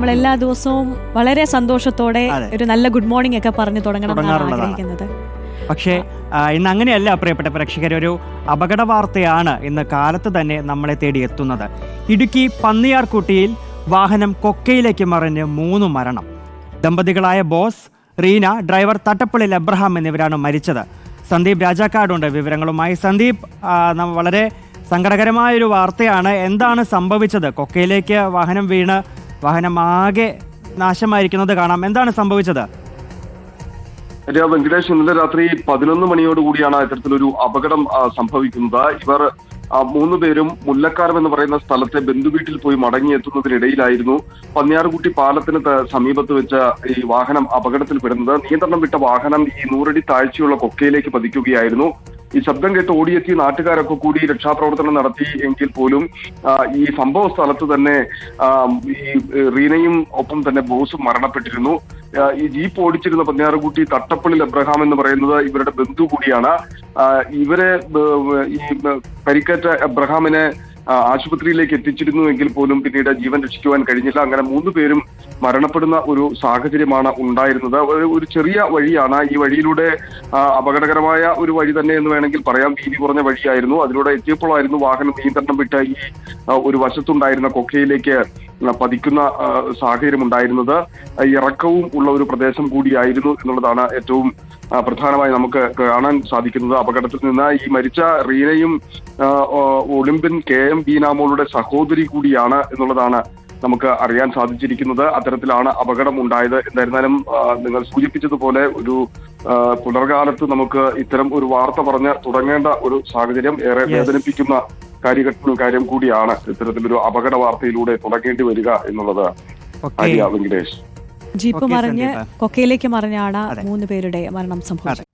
നമ്മൾ എല്ലാ ദിവസവും വളരെ സന്തോഷത്തോടെ ഒരു നല്ല ഗുഡ് മോർണിംഗ് ഒക്കെ പറഞ്ഞു തുടങ്ങണം ആഗ്രഹിക്കുന്നത്. പക്ഷേ ഇന്ന് അങ്ങനെയല്ല പ്രിയപ്പെട്ട പ്രേക്ഷകർ ഒരു അപകട വാർത്തയാണ് ഇന്ന് കാലത്ത് തന്നെ നമ്മളെ തേടി എത്തുന്നത്. ഇടുക്കി പന്നിയാർകുട്ടിയിൽ വാഹനം കൊക്കയിലേക്ക് മറിഞ്ഞ് മൂന്ന് മരണം. ദമ്പതികളായ ബോസ് റീന ഡ്രൈവർ തട്ടപ്പള്ളിൽ അബ്രഹാം എന്നിവരാണ് മരിച്ചത്. സന്ദീപ് രാജാക്കാടുണ്ട് വിവരങ്ങളുമായി. സന്ദീപ് വളരെ സങ്കടകരമായൊരു വാർത്തയാണ്. എന്താണ് സംഭവിച്ചത്? കൊക്കയിലേക്ക് വാഹനം വീണ് വാഹനം ആകെ നാശമായിരിക്കുന്നത് കാണാം. എന്താണ് സംഭവിച്ചത്? വെങ്കടേഷ് ഇന്നലെ രാത്രി പതിനൊന്ന് മണിയോടുകൂടിയാണ് ഇത്തരത്തിലൊരു അപകടം സംഭവിക്കുന്നത്. ഇവർ മൂന്ന് പേരും മുല്ലക്കാരം എന്ന് പറയുന്ന സ്ഥലത്തെ ബന്ധുവീട്ടിൽ പോയി മടങ്ങിയെത്തുന്നതിനിടയിലായിരുന്നു. പന്നിയാറുകുട്ടി പാലത്തിന് സമീപത്ത് വെച്ച് ഈ വാഹനം അപകടത്തിൽപ്പെടുന്നത്. നിയന്ത്രണം വിട്ട വാഹനം ഈ നൂറടി താഴ്ചയുള്ള കൊക്കയിലേക്ക് പതിക്കുകയായിരുന്നു. ഈ ശബ്ദം കേട്ട് ഓടിയെത്തി നാട്ടുകാരൊക്കെ കൂടി രക്ഷാപ്രവർത്തനം നടത്തി എങ്കിൽ പോലും ഈ സംഭവ സ്ഥലത്ത് തന്നെ ഈ റീനയും ഒപ്പം തന്നെ ബോസും മരണപ്പെട്ടിരുന്നു. ഈ ജീപ്പ് ഓടിച്ചിരുന്ന പന്നിയാറുകുട്ടി തട്ടപ്പള്ളി എബ്രഹാം എന്ന് പറയുന്നത് ഇവരുടെ ബന്ധു കൂടിയാണ്. ഇവരെ ഈ പരിക്കേറ്റ എബ്രഹാമിനെ ആ, ആശുപത്രിയിലേക്ക് എത്തിച്ചിരുന്നുവെങ്കിൽ പോലും പിന്നീട് ജീവൻ രക്ഷിക്കുവാൻ കഴിഞ്ഞില്ല. അങ്ങനെ മൂന്ന് പേരും മരണപ്പെടുന്ന ഒരു സാഹചര്യമാണ് ഉണ്ടായിരുന്നത്. ഒരു ചെറിയ വഴിയാണ് ഈ വഴിയിലൂടെ അപകടകരമായ ഒരു വഴി തന്നെ എന്ന് വേണമെങ്കിൽ പറയാം. വീതി കുറഞ്ഞ വഴിയായിരുന്നു. അതിലൂടെ എത്തിയപ്പോഴായിരുന്നു വാഹനം നിയന്ത്രണം വിട്ട ഈ ഒരു വശത്തുണ്ടായിരുന്ന കൊക്കയിലേക്ക് പതിക്കുന്ന സാഹചര്യം ഉണ്ടായിരുന്നത് ഇറക്കവും ഉള്ള ഒരു പ്രദേശം കൂടിയായിരുന്നു എന്നുള്ളതാണ് ഏറ്റവും പ്രധാനമായി നമുക്ക് കാണാൻ സാധിക്കുന്നത് അപകടത്തിൽ നിന്ന് ഈ മരിച്ച റീനയും ഒളിമ്പ്യൻ കെ എം ബീനാമോളുടെ സഹോദരി കൂടിയാണ് എന്നുള്ളതാണ് നമുക്ക് അറിയാൻ സാധിച്ചിരിക്കുന്നത്. അത്തരത്തിലാണ് അപകടം ഉണ്ടായത്. എന്തായിരുന്നാലും നിങ്ങൾ സൂചിപ്പിച്ചതുപോലെ ഒരു പുനർകാലത്ത് പുലർകാലത്ത് നമുക്ക് ഇത്തരം ഒരു വാർത്ത പറഞ്ഞ് തുടങ്ങേണ്ട ഒരു സാഹചര്യം ഏറെ. വേദനിപ്പിക്കുന്ന കാര്യഘട്ട കാര്യം കൂടിയാണ് ഇത്തരത്തിലൊരു അപകട വാർത്തയിലൂടെ തുടങ്ങേണ്ടി വരിക എന്നുള്ളത്. വെങ്കടേഷ്. ജീപ്പ് മറിഞ്ഞ് കൊക്കയിലേക്ക് മറിഞ്ഞാണ് മൂന്ന് പേരുടെ മരണം സംഭവിച്ചത്.